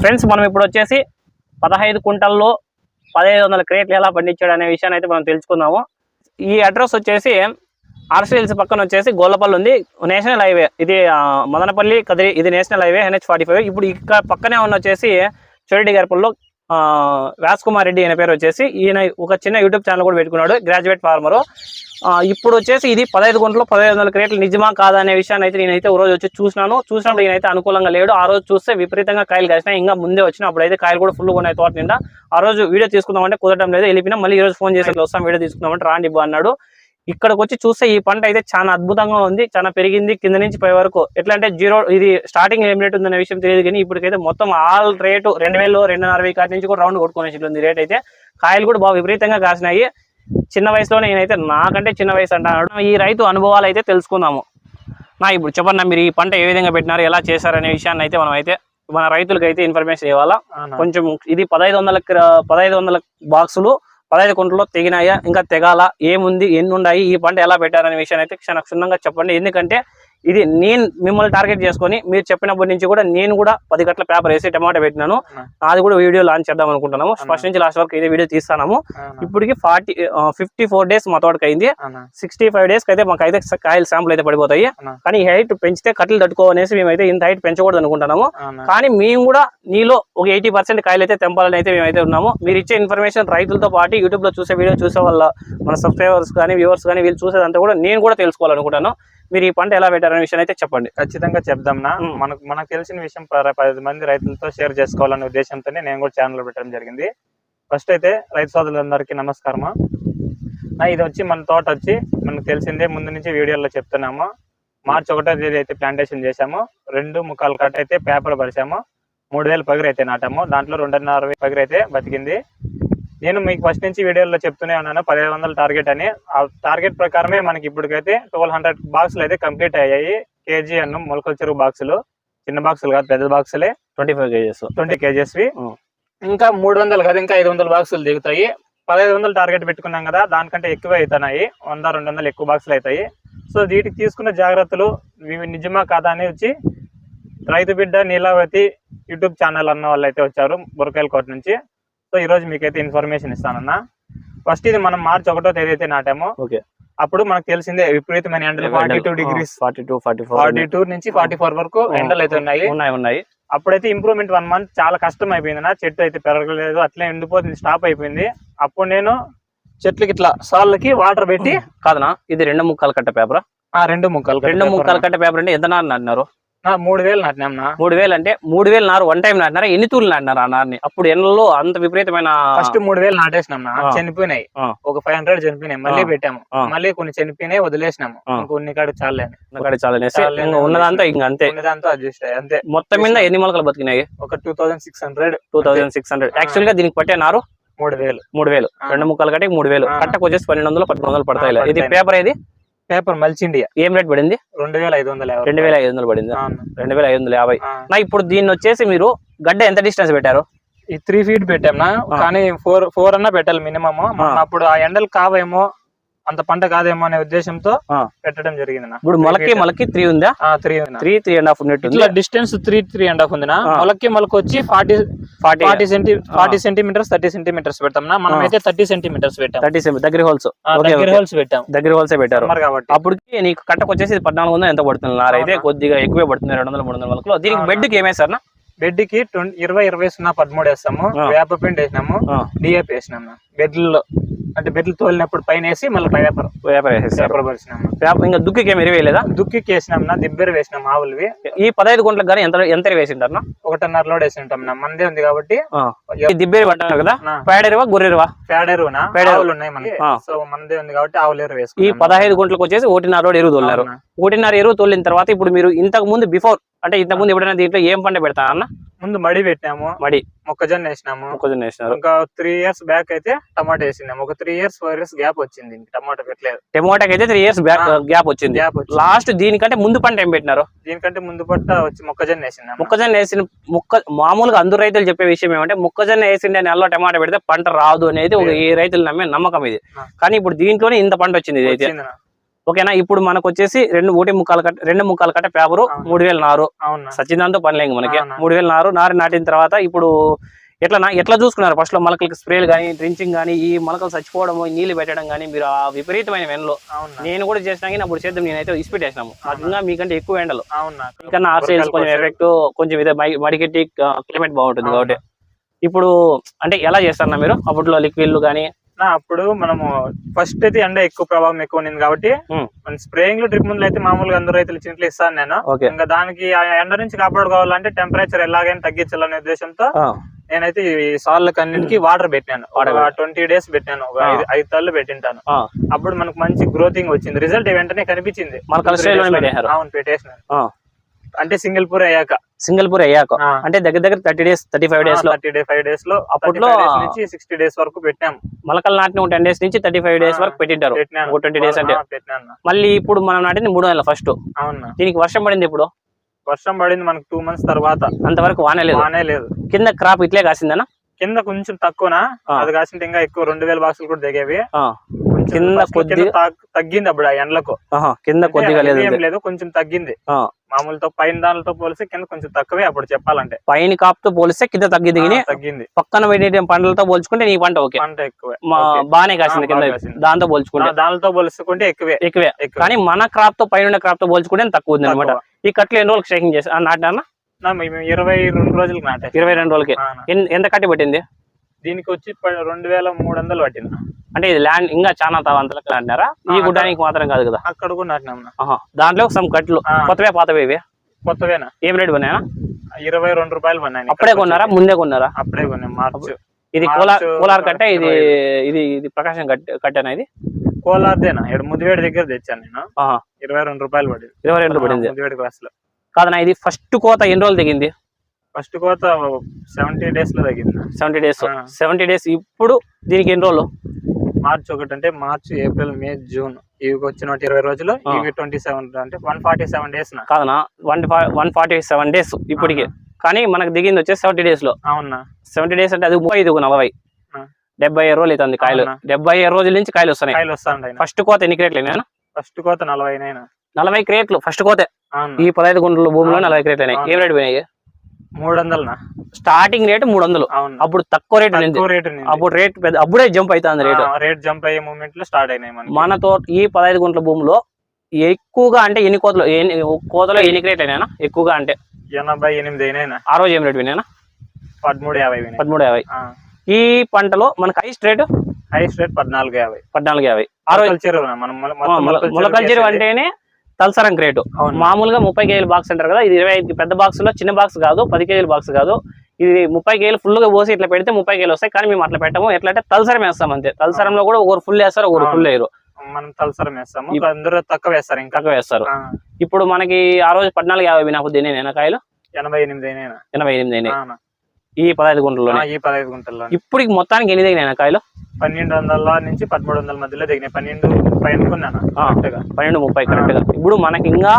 Friends మనం ఇప్పుడు వచ్చేసి పదహైదు కుంటల్లో పదహైదు వందల క్రేట్లు ఎలా పండించాడు అనే విషయాన్ని అయితే మనం తెలుసుకుందాము. ఈ అడ్రస్ వచ్చేసి ఆర్సీఎల్స్ పక్కన వచ్చేసి గోల్లపల్లి ఉంది. National highway. ఇది మదనపల్లి కదిరి ఇది national highway NH forty five. ఇప్పుడు ఇక్కడ పక్కనే ఉన్న వచ్చేసి చెరెడ్డి గారిపల్లిలో ఆ, రాజ్ కుమార్ రెడ్డి అనే పేరు వచ్చేసి ఈయన ఒక చిన్న యూట్యూబ్ ఛానల్ కూడా పెట్టుకున్నాడు. Graduate farmer. ఇప్పుడు వచ్చేసి ఇది పదహైదు గుంటలు పదహైదు వందల క్రేట్లు నిజమా కాదా అనే విషయాన్ని అయితే నేనైతే ఒక రోజు వచ్చి చూసినాను. చూసినప్పుడు ఈయనైతే అనుకూలంగా లేడు. ఆ రోజు చూస్తే విపరీతంగా కాయలు కాసినాయి. ఇంకా ముందే వచ్చిన అప్పుడైతే కాయలు కూడా ఫుల్ ఉన్నాయి తోట నిండా. ఆ రోజు వీడియో తీసుకుందామంటే కుదరడం లేదు. వెళ్ళిపోయినా మళ్ళీ ఈ రోజు ఫోన్ చేసి "ఇట్లా వస్తాం వీడియో తీసుకుందామంటే రాండి అన్నాడు. ఇక్కడికి వచ్చి చూస్తే ఈ పంట అయితే చాలా అద్భుతంగా ఉంది. చాలా పెరిగింది కింద నుంచి పై వరకు. ఎట్లా అంటే జీరో ఇది స్టార్టింగ్ ఏం రేట్ ఉందనే విషయం తెలియదు కానీ ఇప్పటికైతే మొత్తం ఆల్ రేటు రెండు వేలు రెండున్నర వెయ్యి కాటి నుంచి కూడా రౌండ్ కొట్టుకునేసి ఉంది రేట్ అయితే. కాయలు కూడా బాగా విపరీతంగా కాసినాయి. చిన్న వయసులో నేనైతే నాకంటే చిన్న వయసు అంటాను ఈ రైతు అనుభవాలు అయితే తెలుసుకుందాము. నా ఇప్పుడు చెప్పండి మీరు ఈ పంట ఏ విధంగా పెట్టినారు ఎలా చేశారనే విషయాన్ని అయితే మనం అయితే మన రైతులకు అయితే ఇన్ఫర్మేషన్ ఇవ్వాలా? కొంచెం ఇది పదహైదు వందల పదహైదు వందల బాక్సులు పదహైదు కుంటలో తెగినాయా ఇంకా తెగాల ఏముంది ఎన్ని ఉన్నాయి ఈ పంట ఎలా పెట్టారనే విషయాన్ని అయితే క్షణ క్షుణ్ణంగా చెప్పండి. ఎందుకంటే ఇది నేను మిమ్మల్ని టార్గెట్ చేసుకొని మీరు చెప్పినప్పటి నుంచి కూడా నేను కూడా పది గట్ల పేపర్ వేసి టమాటా పెట్టినాను. అది కూడా వీడియో లాంచ్ చేద్దాం అనుకుంటున్నాము. ఫస్ట్ నుంచి లాస్ట్ వరకు ఇదే వీడియో తీస్తాము ఇప్పటికి ఫార్టీ ఫిఫ్టీ ఫోర్ డేస్ మా తోటకి అయింది. సిక్స్టీ ఫైవ్ డేస్ అయితే మాకు అయితే కాయలు శాంపుల్ అయితే పడిపోతాయి. కానీ హైట్ పెంచితే కట్టలు తట్టుకోవనేసి మేమైతే ఇంత హైట్ పెంచకూడదు అనుకుంటున్నాము. కానీ మేము కూడా నీలో ఒక ఎయిటీ పర్సెంట్ కాయలు అయితే తెంపాలని అయితే మేమైతే ఉన్నాము. మీరు ఇచ్చే ఇన్ఫర్మేషన్ రైతులతో పాటు యూట్యూబ్లో చూసే వీడియో చూసే వాళ్ళ మన సబ్స్క్రైబర్స్ కానీ వ్యూవర్స్ కానీ వీళ్ళు చూసేదంతా కూడా నేను కూడా తెలుసుకోవాలనుకుంటాను మీరు ఈ పంట ఎలా పెట్టారనే విషయం అయితే చెప్పండి. ఖచ్చితంగా చెప్దాంనా. మనకు మనకు తెలిసిన విషయం పది మంది రైతులతో షేర్ చేసుకోవాలనే ఉద్దేశంతోనే నేను కూడా ఛానల్ పెట్టడం జరిగింది. ఫస్ట్ అయితే రైతు సోదరులందరికీ నమస్కారము. ఇది వచ్చి మన తోట వచ్చి మనకు తెలిసిందే ముందు నుంచి వీడియోలో చెప్తున్నాము. మార్చి ఒకటో తేదీ అయితే ప్లాంటేషన్ చేశాము. రెండు ముక్కాలు కట్ అయితే పేపర్ పరిచాము. మూడు వేల పగిరి అయితే నాటాము. దాంట్లో రెండున్నర వేల పగిరి అయితే బతికింది. నేను మీకు ఫస్ట్ నుంచి వీడియోలో చెప్తూనే ఉన్నాను పదిహేను వందల టార్గెట్ అని. ఆ టార్గెట్ ప్రకారమే మనకి ఇప్పటికైతే ట్వెల్వ్ హండ్రెడ్ బాక్సులు అయితే కంప్లీట్ అయ్యాయి. కేజీ అన్ను మొలకల చెరువు బాక్సులు చిన్న బాక్సులు కాదు పెద్ద బాక్సులే ట్వంటీ ఫైవ్ కేజెస్ ట్వంటీ కేజెస్వి. ఇంకా మూడు వందలు కాదు ఇంకా ఐదు వందల బాక్సులు దిగుతాయి. పదహైదు వందలు టార్గెట్ పెట్టుకున్నాం కదా దానికంటే ఎక్కువ అవుతున్నాయి. వంద రెండు వందలు ఎక్కువ బాక్సులు అవుతాయి. సో వీటికి తీసుకున్న జాగ్రత్తలు ఇవి నిజమా కాదా అని వచ్చి రైతు బిడ్డ నీలావతి యూట్యూబ్ ఛానల్ అన్న వాళ్ళు అయితే వచ్చారు బురకాయల కోట నుంచి. సో ఈ రోజు మీకైతే ఇన్ఫర్మేషన్ ఇస్తానన్నా. ఫస్ట్ ఇది మనం మార్చి ఒకటో తేదీ అయితే నాటాము ఓకే. అప్పుడు మనకు తెలిసిందే విపరీతమైన ఎండలు forty two degrees forty two forty four forty two నుంచి ఫార్టీ ఫోర్ వరకు ఎండలు అయితే ఉన్నాయి. ఉన్నాయి ఉన్నాయి. అప్పుడైతే ఇంప్రూవ్మెంట్ వన్ మంత్ చాలా కష్టం అయిపోయింది నా చెట్టు అయితే పెరగలేదు అట్లే ఎండిపోతుంది స్టాప్ అయిపోయింది. అప్పుడు నేను చెట్లకి ఇట్లా సాళ్ళకి వాటర్ పెట్టి కాదనా ఇది రెండు ముక్కలు కట్ట పేపర్ ఆ? రెండు ముక్కలు రెండు ముక్కలు కట్ట పేపర్ అంటే ఎంత నారు నాటినారు నా మూడు వేలు నాటినాం మూడు వేలు అంటే మూడు వేలు నారు వన్ టైం నాటినారా? ఎన్ని తూర్లు నాటినారు ఆ నారుని? అప్పుడు ఎండలో అంత విపరీతమైన ఫస్ట్ మూడు వేలు నాటేసినాం. చనిపోయినాయి. ఒక ఫైవ్ హండ్రెడ్ చనిపోయినాయి. మళ్ళీ. పెట్టాము. మళ్ళీ కొన్ని చనిపోయినాయి వదిలేసినాము. కొన్ని కాడ చాలే అక్కడ చాలా అనేసి చాలా ఇంకా ఉన్నదంతా ఇంకా అంతే. దాంతో అడ్జస్ట్ అంతే. మొత్తం మీద ఎన్ని మొలకలు బతికినాయి? ఒక two thousand six hundred two thousand six hundred యాక్చువల్గా దీనికి పట్టే నారు? మూడు వేలు మూడు వేలు. రెండు ముక్కలు కట్టి మూడు వేలు. కట్టకు వచ్చేసి పన్నెండు వందలు పన్నెండు వందలు పడతాయి ఇది. పేపర్ ఏది? పేపర్ మల్చిండియా ఏం రేట్ పడింది రెండు వేల ఐదు వందల యాభై రెండు వేల ఐదు వందలు పడింది. రెండు వేల ఐదు వందల యాభై. నా ఇప్పుడు దీన్ని వచ్చేసి మీరు గడ్డ ఎంత డిస్టెన్స్ పెట్టారు ఈ త్రీ ఫీట్ పెట్టాంనా ఆ. కానీ ఫోర్ ఫోర్ అన్నా పెట్టాలి మినిమమ్. అప్పుడు ఆ ఎండలు కావేమో అంత పంట కాదేమో అనే ఉద్దేశంతో. పెట్టడం జరిగింది ఇప్పుడు మొలకి మొలకి త్రీ ఉందా? Three three three and half ఉన్నట్టు ఇట్లా distance three three and half ఉంది. మొలకి మొలక వచ్చి forty forty forty centi forty centimeters thirty centimeters పెడతాం మనం. అయితే థర్టీ సెంటీమీటర్స్ పెట్టాం. థర్టీ దగ్గర హోల్స్ దగ్గర. హోల్స్ పెట్టాం. దగ్గర హోల్సే పెట్టారు. కాబట్టి. అప్పటికి నీకు కట్టకు వచ్చేసి పద్నాలుగు వందలు ఎంత పడుతుంది? నార అయితే? కొద్దిగా ఎక్కువే పడుతుంది రెండు వందల మూడు వందల మొలకలు దీనికి? బెడ్కి ఏమేసారు బెడ్కి ఇరవై ఇరవై సున్నా పదమూడు వేస్తాము. వేప పిండి వేసినాము. డిఏపి వేసినాము. బెడ్లలో అంటే బెడ్లు తోలినప్పుడు పైన వేసి మళ్ళీ పేపర్ పేపర్ వేసేసారు పేపర్ పరిచినాము. పేపర్ ఇంకా దుక్కికి ఏమి ఎరివేయలేదా? దుక్కి వేసినాం నా దిబ్బెర వేసినాం ఆవులవి. ఈ పదహైదు గుంటలకు కానీ ఎంత ఎంత వేసింటారు ఒకటిన్నర లోడ్ వేసి ఉంటాం నా మందే ఉంది కాబట్టి ఈ దిబ్బేరి పట్టారు కదా? పేడెరువా గొర్రెరువా పేడెరువునా పేడెరువు. ఆవులు ఉన్నాయి మనకి. సో మనదే ఉంది కాబట్టి ఆవులు ఎరువు ఈ వేసుకున్నాం పదహైదు గుంటలకు వచ్చేసి ఒకటిన్నర రోడ్ ఎరువు తోలినారు. ఒకటిన్నర ఎరువు తోలిన తర్వాత ఇప్పుడు మీరు ఇంతకు ముందు బిఫోర్ అంటే ఇంతకు ముందు ఎప్పుడైనా దీంట్లో ఏం పంట పెడతా అన్న? ముందు మడి పెట్టినాము మడి. మొక్కజొన్న వేసినాము. మొక్కజొన్న వేసినారు. ఇంకా త్రీ ఇయర్స్ బ్యాక్ అయితే టమాటా వేసినాము ఒక three years four years gap వచ్చింది టమాటా పెట్టలేదు. టమోటాకి అయితే త్రీ ఇయర్స్ బ్యాక్. గ్యాప్ వచ్చింది. గ్యాప్ లాస్ట్ దీనికంటే ముందు పంట ఏం పెట్టినారు? దీనికంటే ముందు పట్ట వచ్చి మొక్కజొన్న వేసినాము మొక్కజొన్న వేసిన మొక్క మామూలుగా అందరు రైతులు చెప్పే విషయం ఏమంటే మొక్కజొన్న వేసిండే నెలలో టమాటా పెడితే పంట రాదు అనేది ఒక ఈ రైతులు నమ్మే నమ్మకం ఇది. కానీ ఇప్పుడు దీంట్లోనే ఇంత పంట వచ్చింది ఇది అయితే. ఓకేనా? ఇప్పుడు మనకు వచ్చేసి రెండు ఒకటి ముక్కాలు కట్ట రెండు ముక్కాలు కట్ట పేపరు. మూడు వేల నారు అవునా సచిన్ పనిలేదు మనకి. మూడు వేల నారు నారు నాటిన తర్వాత ఇప్పుడు ఎట్లా ఎట్లా చూసుకున్నారు? ఫస్ట్లో మొలకలకి స్ప్రేలు కానీ డ్రించింగ్ కానీ ఈ మొలకలు చచ్చిపోవడం నీళ్ళు పెట్టడం కానీ మీరు ఆ విపరీతమైన వెనలో నేను కూడా చేసినా కానీ అప్పుడు చేద్దాం నేనైతే ఇసిపెట్టేసినాము. నాకు ఇంకా మీకంటే ఎక్కువ ఎండలు. ఇంకా కొంచెం ఎఫెక్ట్ కొంచెం ఇదే మడికెట్టి క్లైమేట్ బాగుంటుంది. కాబట్టి. ఇప్పుడు అంటే ఎలా చేస్తారన్నా మీరు? అప్పట్లో లిక్విడ్లు కానీ అప్పుడు మనము ఫస్ట్ అయితే ఎండ ఎక్కువ ప్రభావం ఎక్కువ ఉంది కాబట్టి. మన స్ప్రేయింగ్లో డ్రిప్ ముందు అయితే మామూలుగా అందరూ రైతులు చింతలు ఇస్తాను నేను. ఇంకా దానికి ఆ ఎండ నుంచి కాపాడుకోవాలంటే టెంపరేచర్ ఎలాగైనా తగ్గించాలనే ఉద్దేశంతో నేనైతే ఈ సార్లకు అన్నిటికీ వాటర్ పెట్టాను ట్వంటీ డేస్ పెట్టాను ఒక. ఐదు తల్లు పెట్టింటాను. అప్పుడు మనకు మంచి గ్రోతింగ్ వచ్చింది. రిజల్ట్ వెంటనే కనిపించింది. అవును పెట్టేసిన అంటే సింగిల్ పూర్ అయ్యాక. సింగిల్ పూర్ అయ్యాక అంటే దగ్గర దగ్గర థర్టీ డేస్ థర్టీ ఫైవ్ డేస్లో థర్టీ ఫైవ్ డేస్లో అప్పట్లో- నుంచి సిక్స్టీ డేస్ వరకు పెట్టాం. మొలకలు నాటిన టెన్ డేస్ నుంచి థర్టీ ఫైవ్ డేస్. వరకు పెట్టింటారు. ఒక ట్వంటీ డేస్ అంటే. మళ్ళీ ఇప్పుడు మనం నాటింది మూడు నెలల ఫస్ట్. అవునా? దీనికి వర్షం పడింది ఇప్పుడు వర్షం పడింది మనకు టూ మంత్స్ తర్వాత. అంతవరకు వానే లేదు. బానే లేదు. కింద క్రాప్ ఇట్లే కాసిందనా? కింద కొంచెం తక్కువనా. అది కాసింటే ఇంకా ఎక్కువ రెండు వేల బాక్సులు కూడా దిగేవి కింద కొద్దిగా- తగ్- తగ్గింది అప్పుడు ఆ ఎండలకు. కింద కొద్దిగా లేదు. లేదు కొంచెం తగ్గింది. మామూలుతో పైన దానితో పోలిసి కింద కొంచెం తక్కువే అప్పుడు చెప్పాలంటే. పైన కాపుతో పోలిస్తే కింద తగ్గింది తగ్గింది. పక్కన పెట్టే పంటలతో పోల్చుకుంటే నీ పంట ఓకే. పంట ఎక్కువే. బాగానే కాసింది కింద. దాంతో పోల్చుకుంటే. దానితో పోల్చుకుంటే ఎక్కువే. ఎక్కువే. కానీ మన క్రాప్తో పైన క్రాప్తో పోల్చుకుంటే తక్కువ ఉంది అనమాట ఈ కట్లు ఎన్ని రోజులకు షేకింగ్ చేసి నాటినా ఇరవై రెండు రోజులకు నాటే. ఇరవై రెండు రోజులకి. ఎంత కట్టి పెట్టింది? దీనికి వచ్చి రెండు వేల మూడు వందలు పట్టింది. అంటే ఇది ల్యాండ్ ఇంకా చాలా తవంతలకు నాటినారా ఈ గుడ్డానికి మాత్రం కాదు కదా? అక్కడ కూడా నాటినాం. దాంట్లో సమ్ కట్లు. కొత్తవే పాతవే ఇవి? కొత్తవేనా? ఏం రేట్ కొన్నాయా? ఇరవై రెండు రూపాయలు పన్నాయి అప్పుడే కొన్నారా? ముందే కొన్నారా? అప్పుడే కొన్నాం మార్చ్. ఇది కోలార్ కోలార్ కట్ట ఇది ఇది ఇది ప్రకాశం కట్ కట్టేనా ఇది? కోలార్దేనా? ఇక్కడ ముదివేడి దగ్గర తెచ్చాను నేను. ఇరవై రెండు రూపాయలు పడింది. ఇరవై రెండు పడింది. ముదివేడి క్లాస్లో. కాదన్నా ఇది ఫస్ట్ కోత ఎన్ని రోజులు దిగింది ఫస్ట్ కోత సెవెంటీ డేస్లో తగ్గింది సెవెంటీ డేస్. సెవెంటీ డేస్ ఇప్పుడు దీనికి ఎన్ని రోజులు? మార్చ్ ఒకటి అంటే మార్చ్ ఏప్రిల్ మే జూన్. ఇవి వచ్చిన ఇరవై రోజులు. ఇవి ట్వంటీ సెవెన్ అంటే one forty seven days కాదనా one one forty seven days ఇప్పటికి. కానీ మనకు దిగింది వచ్చేసి సెవెంటీ డేస్లో. అవునా? సెవెంటీ డేస్ అంటే అది ముప్పై నలభై. డెబ్బై ఐదు రోజులు అవుతుంది కాయలు? డెబ్బై ఐదు రోజుల నుంచి కాయలు వస్తున్నాయి. కాయలు వస్తాండి ఫస్ట్ కోత ఎన్ని క్రేట్లు ఫస్ట్ కోత నలభై అయినా నలభై క్రేట్లు ఫస్ట్ కోతే. ఈ పదహైదు గుంటల భూమిలో. నలభై క్రేట్లు అయినాయి. ఏం రేట్ పోయినాయి మూడు వందలనా స్టార్టింగ్ రేట్ మూడు వందలు అప్పుడు తక్కువ రేట్. అప్పుడు రేట్ పెద్ద అప్పుడే జంప్ అవుతుంది రేటు రేట్ జంప్ అయ్యే మూమెంట్లో స్టార్ట్ అయినాయి మన తోట ఈ పదహైదు గుంటల భూమిలో ఎక్కువగా అంటే ఎన్ని కోతలు ఎన్ని కోతలో ఎన్ని క్రేట్ అయినా ఎక్కువగా అంటే. ఎనభై ఎనిమిది అయినాయినా? ఆ రోజు ఏం రేట్ వినా పదమూడు యాభై. పదమూడు యాభై. ఈ పంటలో మనకు హైస్ట్ రేటు హైయెస్ట్ రేట్ పద్నాలుగు యాభై. పద్నాలుగు యాభై. ఆ రోజు మొలకల చెరువు. అంటేనే తలసరం రేటు అవును. మామూలుగా ముప్పై కేజీల బాక్స్ అంటారు కదా ఇది ఇరవై ఐదు పెద్ద బాక్స్లో చిన్న బాక్స్ కాదు పది కేజీల బాక్స్ కాదు. ఇది ముప్పై కేజీలు ఫుల్గా పోసి ఇట్లా పెడితే ముప్పై కేజీలు వస్తాయి. కానీ మేము అట్లా పెట్టము. ఎట్లా అంటే తలసరం వేస్తాం అంతే. తలసరంలో కూడా ఒకరు ఫుల్ వేస్తారు ఒకరు ఫుల్ వేయరు. మనం తలసరం వేస్తాము. అందరూ తక్కువ వేస్తారు ఇంకా. తక్కువ వేస్తారు. ఇప్పుడు మనకి ఆ రోజు పద్నాలుగు యాభై నాకు దీని నెనకాయలు ఎనభై ఎనిమిది ఎనభై ఎనిమిది ఈ పదహైదు గుంటల్లోనే. ఆ, ఈ పదహైదు గుంటల్లో ఇప్పుడు మొత్తానికి ఎన్ని దిగినాయి కాయలు పన్నెండు వందల నుంచి పదమూడు వందల మధ్యలో దిగినాయి. పన్నెండు ముప్పై అనుకున్నాను. కరెక్ట్గా. పన్నెండు ముప్పై కరెక్ట్గా. ఇప్పుడు మనకి ఇంకా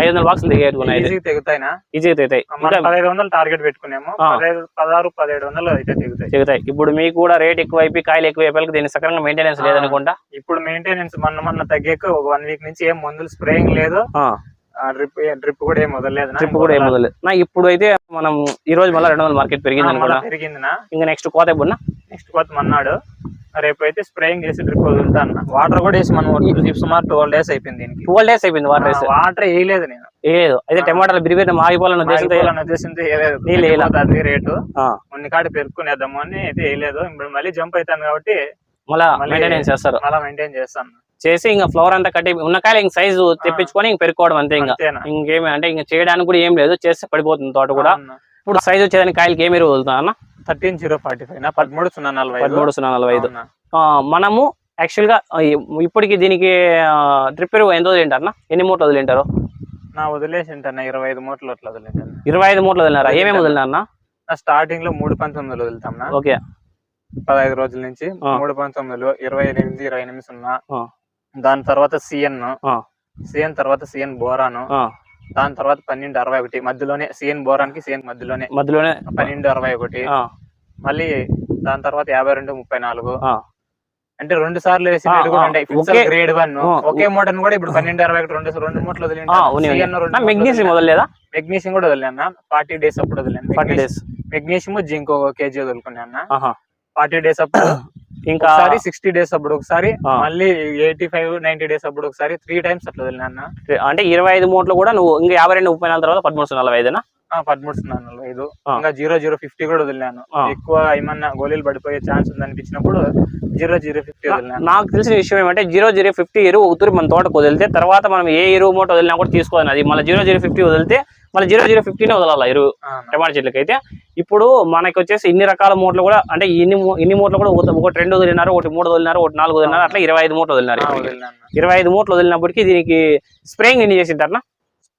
ఐదు వందల బాక్సులు దిగేట్టుకున్నాయి ఈజీగా తెగుతాయినా? ఈజీగా తెగుతాయి. మనం పదహైదు వందలు టార్గెట్ పెట్టుకున్నాము. పదహైదు పదహారు పదిహేడు వందలు అయితే తెగుతాయి. తెగుతాయి. ఇప్పుడు మీకు కూడా రేట్ ఎక్కువ అయిపోయి కాయలు ఎక్కువ అయిపోయి దీని సక్రంగా మెయింటెనెన్స్ లేదనుకుంటా? ఇప్పుడు మెయింటెనెన్స్ మొన్న మొన్న తగ్గాక ఒక వన్ వీక్ నుంచి ఏం మందులు స్ప్రేయింగ్ లేదు. డ్రిప్ డ్రిప్ కూడా ఏం వదలలేదు ట్రిప్ కూడా ఏం మొదలు నా ఇప్పుడు అయితే మనం ఈ రోజు మళ్ళీ రెండు వందల మార్కెట్ పెరిగింది పెరిగిందినా? ఇంకా నెక్స్ట్ కోత ఎప్పుడు నెక్స్ట్ కొత్త మన్నాడు. రేపు అయితే స్ప్రేయింగ్ చేసి డ్రిప్ వదులుతా అన్న. వాటర్ కూడా వేసి మనం సుమారు ట్వెల్వ్ డేస్ అయిపోయింది దీనికి. ట్వెల్వ్ డేస్ అయిపోయింది వాటర్ వేసి వాటర్ వేయలేదు నేను. లేదు అయితే టమాటాలు బిరిబిరి మాగిపోవాలన్న ఉద్దేశంతో ఆగిపోవాలన్న ఉద్దేశంతో వేయలేదు. నీళ్ళు వేయలా. అది రేటు. కొన్ని కాడ పెరుక్కునేద్దాము అని అయితే వేయలేదు. ఇప్పుడు మళ్ళీ జంప్ అవుతాను కాబట్టి మళ్ళా మెయింటెనెన్స్ చేస్తారు. మళ్ళీ మెయింటైన్ చేస్తాను. చేసి ఇంకా ఫ్లవర్ అంతా కట్టి ఉన్న కాయలు ఇంక సైజు తెప్పించుకొని ఇంక పెరుక్కోవడం అంతే ఇంకా. ఇంకేమి అంటే ఇంకా చేయడానికి కూడా ఏం లేదు. చేస్తే పడిపోతుంది తోట కూడా. ఇప్పుడు సైజ్ వచ్చేదానికి కాయలకి ఏమి ఎరువు వదులుతా అన్న? థర్టీన్ జీరో ఫార్టీ ఫైవ్ పదమూడు సున్నా నలభై. పదమూడు సున్నా నలభై ఐదు. మనము యాక్చువల్గా ఇప్పటికి దీనికి ఎరువు ఎంత వదిలింటారు ఎన్ని మూటలు వదిలింటారు? నా వదిలేసి ఉంటాను ఇరవై ఐదు మూటలు అట్లా వదిలేంటాను ఇరవై ఐదు మూటలు వదిలినారా? ఏమేమి వదిలినారన్న? స్టార్టింగ్లో మూడు పంతొమ్మిదిలు వదులుతాం ఓకే. పదహైదు రోజుల నుంచి. మూడు పంతొమ్మిదిలు ఇరవై ఎనిమిది ఇరవై ఎనిమిది సున్నా. దాని తర్వాత సిఎన్. సిఎన్ తర్వాత సిఎన్ బోరాను. దాని తర్వాత పన్నెండు అరవై ఒకటి మధ్యలోనే సిఎన్ బోరాన్కి సిఎన్ మధ్యలోనే మధ్యలోనే పన్నెండు అరవై ఒకటి. మళ్ళీ దాని తర్వాత యాభై రెండు ముప్పై నాలుగు. అంటే రెండు సార్లు వేసిన ఒకే- గ్రేడ్ వన్ ఒకే మోడల్ కూడా ఇప్పుడు పన్నెండు అరవై ఒకటి రెండు రెండు మూట్లు వదిలింటారు మెగ్నీషియం వదలలేదా? మెగ్నీషియం కూడా వదిలేనా ఫార్టీ డేస్ అప్పుడు వదిలేను ఫార్టీ డేస్ మెగ్నీషియం జింక్ ఒక కేజీ వదులుకున్నా ఫార్టీ డేస్ అప్పుడు ఇంకా సిక్స్టీ డేస్ అప్పుడు ఒకసారి. మళ్ళీ ఎయిటీ ఫైవ్ నైన్టీ డేస్ అప్పుడు ఒకసారి త్రీ టైమ్స్ అట్లా వదిలినా అంటే ఇరవై ఐదు మూట్లు కూడా నువ్వు ఇంకా యాభై రెండు ముప్పై నాలుగు తర్వాత పదమూడు నలభై ఐదునా పదమూడు సున్నాలు. ఐదు. ఇంకా జీరో జీరో ఫిఫ్టీ కూడా వదిలినాను. ఎక్కువ ఏమన్నా గోళీలు పడిపోయే ఛాన్స్ ఉంది అనిపించినప్పుడు జీరో జీరో ఫిఫ్టీ వదిలినాను. నాకు తెలిసిన విషయం ఏమంటే జీరో జీరో ఫిఫ్టీ ఎరువు ఉతురు మన తోటకు వదిలితే తర్వాత మనం ఏ ఎరువు మూట వదిలినా కూడా తీసుకోవాలి. అది మళ్ళీ జీరో జీరో ఫిఫ్టీ వదిలితే మళ్ళీ జీరో జీరో ఫిఫ్టీనే వదలాలి ఎరువు టమాటా చెట్లకి అయితే ఇప్పుడు మనకి వచ్చేసి ఇన్ని రకాల మూటలు కూడా అంటే ఇన్ని ఇన్ని మూటలు కూడా ఒక- ఒకటి రెండు వదిలినారు ఒకటి మూడు వదిలినారు ఒకటి నాలుగు వదిలినారు అట్లా ఇరవై ఐదు మూటలు వదిలినారు ఇరవై ఐదు మూటలు వదిలినప్పటికీ దీనికి స్ప్రేయింగ్ ఎన్ని చేసింటారనా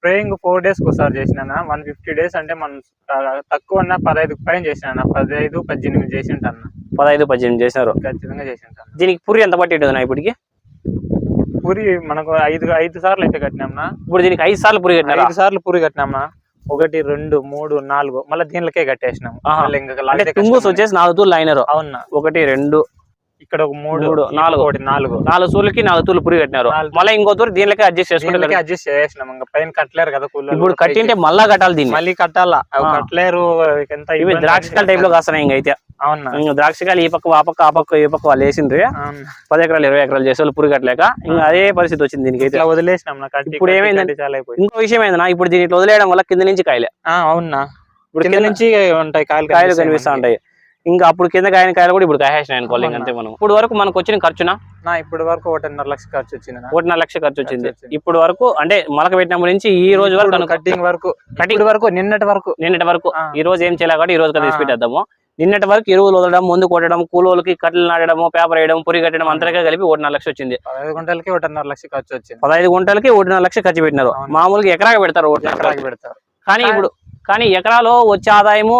స్ప్రేయింగ్ ఫోర్ డేస్ ఒకసారి చేసిన వన్ ఫిఫ్టీ డేస్ అంటే మనం తక్కువ అన్న పదహైదు పైన చేసిన పదహైదు పద్దెనిమిది చేసి ఉంటాను పదహైదు పద్దెనిమిది చేసినారు. ఖచ్చితంగా చేసి ఉంటాను దీనికి పురి ఎంత పట్టి ఉంటుంది ఇప్పటికి? పూరి మనకు ఐదు ఐదు సార్లు అయితే కట్టినాంనా? ఇప్పుడు దీనికి ఐదు సార్లు పురి కట్టినారా? ఐదు సార్లు పూరి కట్టినామా ఒకటి రెండు మూడు నాలుగు మళ్ళీ దీనికే కట్టేసినాం ఇంకా తుంగుస్. వచ్చేసి నాలుగు అయినారు అవునా? ఒకటి రెండు ఇక్కడ ఒక మూడు నాలుగు. ఒకటి నాలుగు. నాలుగు. తూర్లకి నాలుగు తూర్లు పురి కట్టినారు. మళ్ళీ ఇంకో తూరు దీనికే అడ్జస్ట్ చేసుకుంటే దీనికే అడ్జస్ట్ చేసినాం. ఇంకా పైన కట్టలేరు కదా కూలీలు ఇప్పుడు. కట్టింటే మళ్ళా కట్టాలి దీన్ని. మళ్ళీ కట్టాలా. కట్టలేరు ఇవి ఇబ్బంది ద్రాక్షకాయల టైప్లో కాస్తున్నాయి ఇంకా అయితే. అవునా? ద్రాక్షకాయలు ఈ పక్క ఆ పక్క ఆ పక్క ఈ పక్క వాళ్ళు వేసిండ్రి. పది ఎకరాలు ఇరవై ఎకరాలు చేసే వాళ్ళు పురి కట్టలేక ఇంకా అదే పరిస్థితి వచ్చింది దీనికి అయితే. వదిలేసినాం ఇప్పుడు ఏమైందంటే- చాలా అయిపోయింది. ఇంకో విషయం ఏందన్నా ఇప్పుడు దీన్ని ఇట్లా వదిలేయడం వల్ల కింద నుంచి కాయలే. అవునా? ఇప్పుడు కింద నుంచి ఉంటాయి కాయలు కాయలు కనిపిస్తా. ఉంటాయి. ఇంకా అప్పుడు కింద కాయని కాయలు కూడా ఇప్పుడు అనుకోవాలి ఇంక అవునా. అంతే మనం. ఇప్పుడు వరకు మనకు వచ్చిన ఖర్చున? నా ఇప్పటి వరకు ఒకటిన్నర లక్ష ఖర్చు వచ్చింది. ఒకటిన్నర లక్ష ఖర్చు వచ్చింది. ఇప్పుడు వరకు అంటే మొలక పెట్టినప్పటి నుంచి ఈ రోజు వరకు ఇప్పుడు కటింగ్ వరకు కటింగ్ వరకు నిన్నటి వరకు. నిన్నటి వరకు. ఈ రోజు ఏం చేయాలి కాబట్టి ఈ రోజు. తీసి పెట్టేద్దాము. నిన్నటి వరకు ఎరువులు వదలడం ముందు కొట్టడం కూలోళ్ళకి కట్టలు నాడడం పేపర్ వేయడం పురి కట్టడం అంతగా కలిపి ఒకటిన్నర లక్ష వచ్చింది. పదహైదు గుంటలకి ఒకటిన్నర లక్ష ఖర్చు వచ్చింది. పదహైదు గుంటలకి ఒకటిన్నర లక్ష ఖర్చు పెట్టినారు. మామూలుగా ఎకరాకి పెడతారు ఎకరాకి పెడతారు. కానీ ఇప్పుడు కానీ ఎకరాలో వచ్చే ఆదాయము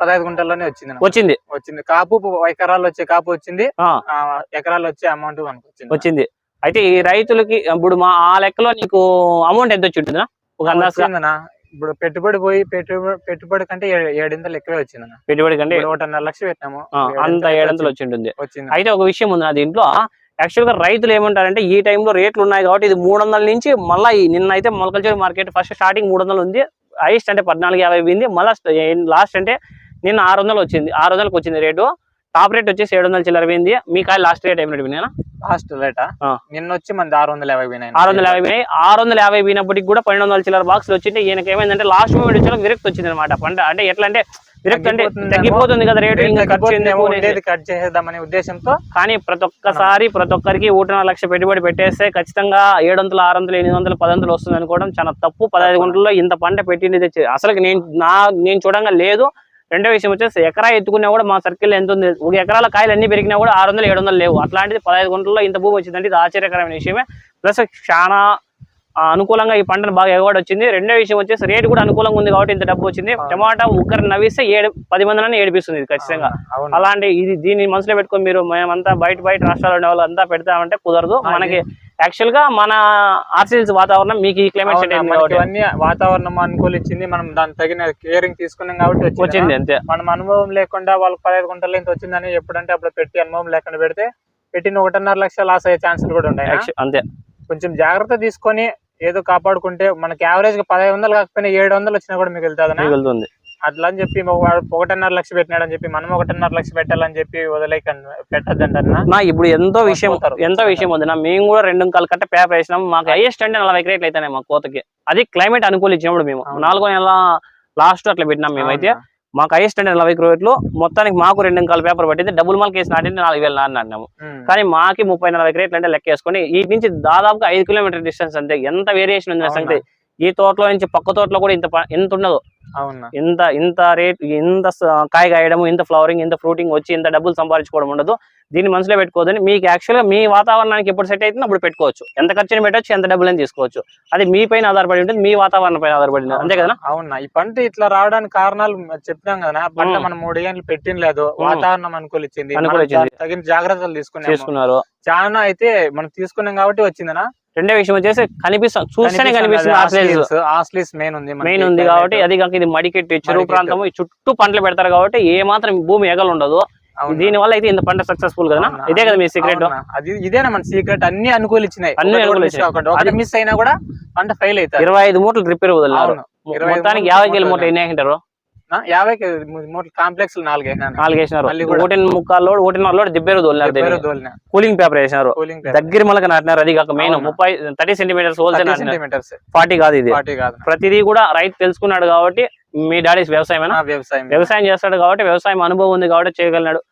పదహైదు గుంటల్లోనే వచ్చింది. వచ్చింది. వచ్చింది. కాపు ఎకరాలు వచ్చే కాపు వచ్చింది. ఎకరాలు వచ్చే అమౌంట్ మనకు వచ్చింది. వచ్చింది అయితే ఈ రైతులకి ఇప్పుడు మా ఆ లెక్కలో నీకు అమౌంట్ ఎంత వచ్చి ఉంటుందా ఒక ఇప్పుడు పెట్టుబడి పోయి పెట్టుబడి పెట్టుబడి కంటే ఏడింతలు ఎక్కువే వచ్చిందన్న. పెట్టుబడి కంటే ఒకటిన్నర లక్ష పెట్టినాము. ఆ, ఏడింతలు అంత ఏడంతలు వచ్చి ఉంటుంది వచ్చింది. అయితే ఒక విషయం ఉంది నా దీంట్లో. యాక్చువల్గా రైతులు ఏమంటారంటే ఈ టైంలో రేట్లు ఉన్నాయి కాబట్టి ఇది మూడు వందల నుంచి మళ్ళీ నిన్న అయితే మొలకల్చర్ మార్కెట్ ఫస్ట్ స్టార్టింగ్ మూడు వందలు ఉంది. హైయెస్ట్ అంటే పద్నాలుగు యాభై పోయింది. మళ్ళీ లాస్ట్ అంటే నిన్న ఆరు వందలు వచ్చింది. ఆరు వందలకు వచ్చింది రేటు టాప్ రేట్ వచ్చేసి ఏడు వందల చిల్లర పోయింది. మీ కాయ లాస్ట్ రేట్ ఏం రేట్ పోయినా లాస్ట్ రేటా. నిన్న వచ్చి మనది ఆరు వందల యాభై పోయినాయి. ఆరు వందల యాభై పోయినాయి. ఆరు వందల యాభై పోయినప్పటికి కూడా పన్నెండు వందల చిల్లర బాక్సులు వచ్చింటే ఈయనకి ఏమైందంటే లాస్ట్ మూమెంట్ వచ్చేలా విరక్తి వచ్చింది అనమాట పంట అంటే ఎట్లా అంటే విరక్తి అంటే తగ్గిపోతుందేమో. తగ్గిపోతుంది కదా రేటు ఇంకా ఖర్చు కట్ చేసేద్దామనే ఉద్దేశంతో కానీ ప్రతి ఒక్కసారి ప్రతి ఒక్కరికి ఒకటిన్నర లక్ష పెట్టుబడి పెట్టేస్తే ఖచ్చితంగా ఏడు వందలు ఆరు వందలు ఎనిమిది వందలు పది వందలు వస్తుంది అనుకోవడం చాలా తప్పు. పదహైదు గుంటల్లో ఇంత పంట పెట్టింది తెచ్చి అసలు నేను నా నేను చూడంగా లేదు. రెండో విషయం వచ్చేసి ఎకరా ఎత్తుకున్నా కూడా మా సర్కిల్ ఎంత ఉంది? ఒక ఎకరాల కాయలు అన్ని పెరిగినా కూడా ఆరు వందలు ఏడు వందలు లేవు. అట్లాంటిది పదహైదు గుంటల్లో ఇంత భూమి వచ్చిందంటే ఇది ఆశ్చర్యకరమైన విషయమే. ప్లస్ చాలా అనుకూలంగా ఈ పంటను బాగా ఎగబడి వచ్చింది రెండో విషయం వచ్చేసి రేటు కూడా అనుకూలంగా ఉంది కాబట్టి ఇంత డబ్బు వచ్చింది. టమాటా ఒక్కరిని నవ్విస్తే ఏడు పది మందిని ఏడిపిస్తుంది ఇది ఖచ్చితంగా. అలాంటి ఇది దీన్ని మనసులో పెట్టుకొని మీరు మేమంతా బయట బయట రాష్ట్రాల్లో ఉండే వాళ్ళంతా పెడతామంటే కుదరదు. మనకి యాక్చువల్గా మన ఆర్సిల్స్ వాతావరణం మీకు ఈ క్లైమేట్ సెట్ అవునా, అయింది మనకి కాబట్టి. వాతావరణం అనుకూలించింది. మనం దాని తగిన కేరింగ్ తీసుకున్నాం కాబట్టి వచ్చింది. అంతే. మనం అనుభవం లేకుండా వాళ్ళకి పదహైదు గుంటలు ఇంత వచ్చిందని ఎప్పుడంటే అప్పుడు పెట్టి అనుభవం లేకుండా పెడితే పెట్టిన ఒకటిన్నర లక్ష లాస్ అయ్యే ఛాన్సులు కూడా Actu- అంతే. కొంచెం జాగ్రత్త తీసుకొని ఏదో కాపాడుకుంటే మనకి యావరేజ్గా పదహైదు వందలు కాకపోయినా ఏడు వందలు వచ్చినా కూడా మిగులుతుందనా వెళ్తుంది అట్లా అని చెప్పి వాడు ఒకటిన్నర లక్ష పెట్టినాడని చెప్పి మనం ఒకటిన్నర లక్ష పెట్టాలని చెప్పి వదిలేక పెట్టద్దంటన్నా నా ఇప్పుడు ఎంతో విషయం. ఎంతో విషయం ఉంది. నా మేము కూడా రెండు కాలు కట్ట పేపర్ వేసినాం. మాకు హైయెస్ట్ అంటే నలభై రేట్లు అయితేనే మా కోతకి. అది క్లైమేట్ అనుకూలించినప్పుడు మేము. నాలుగో నెల లాస్ట్ అట్లా పెట్టినాం మేమైతే? మాకు హైయెస్ట్ అంటే నలభై రేట్లు మొత్తానికి మాకు రెండు కాలు పేపర్ పట్టింది. డబుల్ మాల్ కేసు నాటింది నాలుగు వేలు నాటినాము. ఉమ్. కానీ మాకి ముప్పై నలభై రేట్లు అంటే లెక్క వేసుకొని ఈ నుంచి దాదాపుగా ఐదు కిలోమీటర్ డిస్టెన్స్ అంతే. ఎంత వేరియేషన్ ఉంది? సంగతి. ఈ తోటలో నుంచి పక్క తోటలో కూడా ఇంత ఎంత ఉండదు. ఇంత ఇంత రేట్ ఇంత కాయ కాయడము ఇంత ఫ్లవరింగ్ ఇంత ఫ్రూటింగ్ వచ్చి ఇంత డబ్బులు సంపాదించుకోవడం ఉండదు. దీన్ని మనసులో పెట్టుకోవద్దని మీకు యాక్చువల్గా మీ వాతావరణానికి ఎప్పుడు సెట్ అవుతుందో అప్పుడు పెట్టుకోవచ్చు. ఎంత ఖర్చుని పెట్టచ్చు ఎంత డబ్బులు అని తీసుకోవచ్చు. అది మీ పైన ఆధారపడి ఉంటుంది మీ వాతావరణం పైన ఆధారపడి అంతే కదా అవునా? ఈ పంట ఇట్లా రావడానికి కారణాలు చెప్పినాం కదా పంట. మనం మూడు ఏళ్ళు పెట్టిన లేదు వాతావరణం అనుకూలించింది. తగిన జాగ్రత్తలు తీసుకున్నాము. చేసుకున్నారు చాలా అయితే మనం తీసుకున్నాం కాబట్టి వచ్చిందనా? రెండో విషయం వచ్చేసి కనిపిస్తాం. చూస్తేనే కనిపిస్తుంది ఆస్లీస్ మెయిన్ ఉంది మెయిన్. కాబట్టి అది కాక ఇది మడికెట్టు చెరువు. ప్రాంతం చుట్టూ పంటలు పెడతారు కాబట్టి ఏ మాత్రం భూమి ఎగలు ఉండదు? దీని వల్ల అయితే ఇంత పంట సక్సెస్ఫుల్ కదా? ఇదే కదా మీ సీక్రెట్? అది ఇదేనా మన సీక్రెట్ అన్ని అనుకూలించినాయి. అన్ని అనుకూలించినాయి. మిస్ అయినా కూడా పంట ఫెయిల్ అవుతాయి ఇరవై ఐదు మూటలు రిపేర్ ఐదు మొత్తానికి యాభై కిలో మూట మూటలు ఎన్ని వేసింటారు? నా యాభైకి మూడు కాంప్లెక్స్ నాలుగు నాలుగు వేసినారు. ఒకటి దిబ్బేరు కూలింగ్ పేపర్ వేసినారు. దగ్గర మొలక నాటినారు అది కాక మెయిన్? ముప్పై thirty centimetres wholesale centimetres. Forty కాదు ఇది. ప్రతిదీ కూడా రైతు తెలుసుకున్నాడు కాబట్టి మీ డాడీ వ్యవసాయమేనా? నా వ్యవసాయం వ్యవసాయం చేస్తాడు కాబట్టి వ్యవసాయం అనుభవం ఉంది కాబట్టి చేయగలిగినాడు.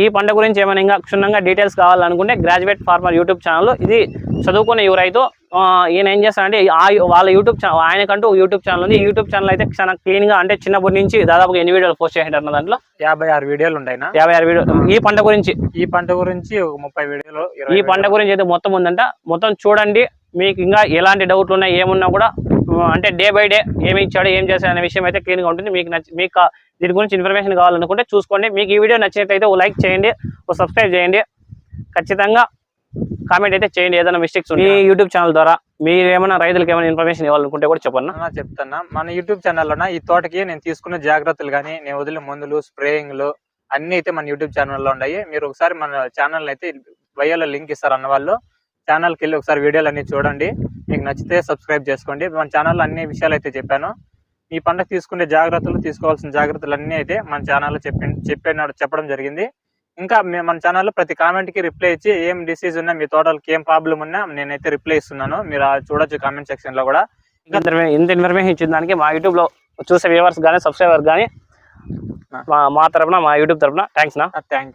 ఈ పంట గురించి ఏమైనా ఇంకా క్షుణ్ణంగా డీటెయిల్స్ కావాలనుకుంటే గ్రాడ్యుయేట్ ఫార్మర్ యూట్యూబ్ ఛానల్ ఇది చదువుకునే ఈ రైతు ఆ, ఈయన ఏం చేస్తాడంటే ఆ వాళ్ళ యూట్యూబ్ ఛానల్ ఆయనకంటూ యూట్యూబ్ ఛానల్ ఉంది. యూట్యూబ్ ఛానల్ అయితే చాలా క్లీన్గా అంటే చిన్నప్పటి నుంచి దాదాపుగా ఎన్ని వీడియోలు పోస్ట్ చేసింటారు దాంట్లో? యాభై ఆరు వీడియోలు ఉంటాయినా? యాభై ఆరు వీడియో. ఈ పంట గురించి. ఈ పంట గురించి ముప్పై వీడియోలు ఈ పంట గురించి అయితే మొత్తం ఉందంట. మొత్తం చూడండి. మీకు ఇంకా ఎలాంటి డౌట్లు ఉన్నాయి ఏమున్నా కూడా అంటే డే బై డే ఏమి ఇచ్చాడు ఏం చేశాడు అనే విషయం అయితే క్లీన్గా ఉంటుంది. మీకు నచ్చి మీకు దీని గురించి ఇన్ఫర్మేషన్ కావాలనుకుంటే చూసుకోండి. మీకు ఈ వీడియో నచ్చినట్లయితే ఓ లైక్ చేయండి ఓ సబ్స్క్రైబ్ చేయండి. ఖచ్చితంగా కామెంట్ అయితే చేయండి ఏదైనా మిస్టేక్స్ మీ యూట్యూబ్ ఛానల్ ద్వారా మీరు ఏమైనా రైతులకు ఏమైనా ఇన్ఫర్మేషన్ ఇవ్వాలనుకుంటే కూడా చెప్పండి అన్నా చెప్తున్నా. మన యూట్యూబ్ ఛానల్లోన ఈ తోటకి నేను తీసుకున్న జాగ్రత్తలు కానీ నేను వదిలిన మందులు స్ప్రేయింగ్లు అన్ని అయితే మన యూట్యూబ్ ఛానల్లో ఉన్నాయి. మీరు ఒకసారి మన ఛానల్ అయితే వయ్యాలో లింక్ ఇస్తారు అన్న వాళ్ళు ఛానల్కి వెళ్ళి ఒకసారి వీడియోలు అన్ని చూడండి. మీకు నచ్చితే సబ్స్క్రైబ్ చేసుకోండి. మన ఛానల్లో అన్ని విషయాలు అయితే చెప్పాను. ఈ పంటకు తీసుకునే జాగ్రత్తలు తీసుకోవాల్సిన జాగ్రత్తలు అన్నీ అయితే మన ఛానల్లో చెప్పి చెప్పిన చెప్పడం జరిగింది. ఇంకా మన ఛానల్లో ప్రతి కామెంట్కి రిప్లై ఇచ్చి ఏం డిసీజ్ ఉన్నా మీ తోటలకి ఏం ప్రాబ్లం ఉన్నా నేనైతే రిప్లై ఇస్తున్నాను. మీరు చూడొచ్చు కామెంట్ సెక్షన్లో కూడా ఇంత ఇంత ఇన్ఫర్మేషన్ ఇచ్చిన దానికి మా యూట్యూబ్లో చూసే వ్యూవర్స్ కానీ సబ్స్క్రైబర్ కానీ మా మా తరపున మా యూట్యూబ్ తరపున. థ్యాంక్స్ నా. థ్యాంక్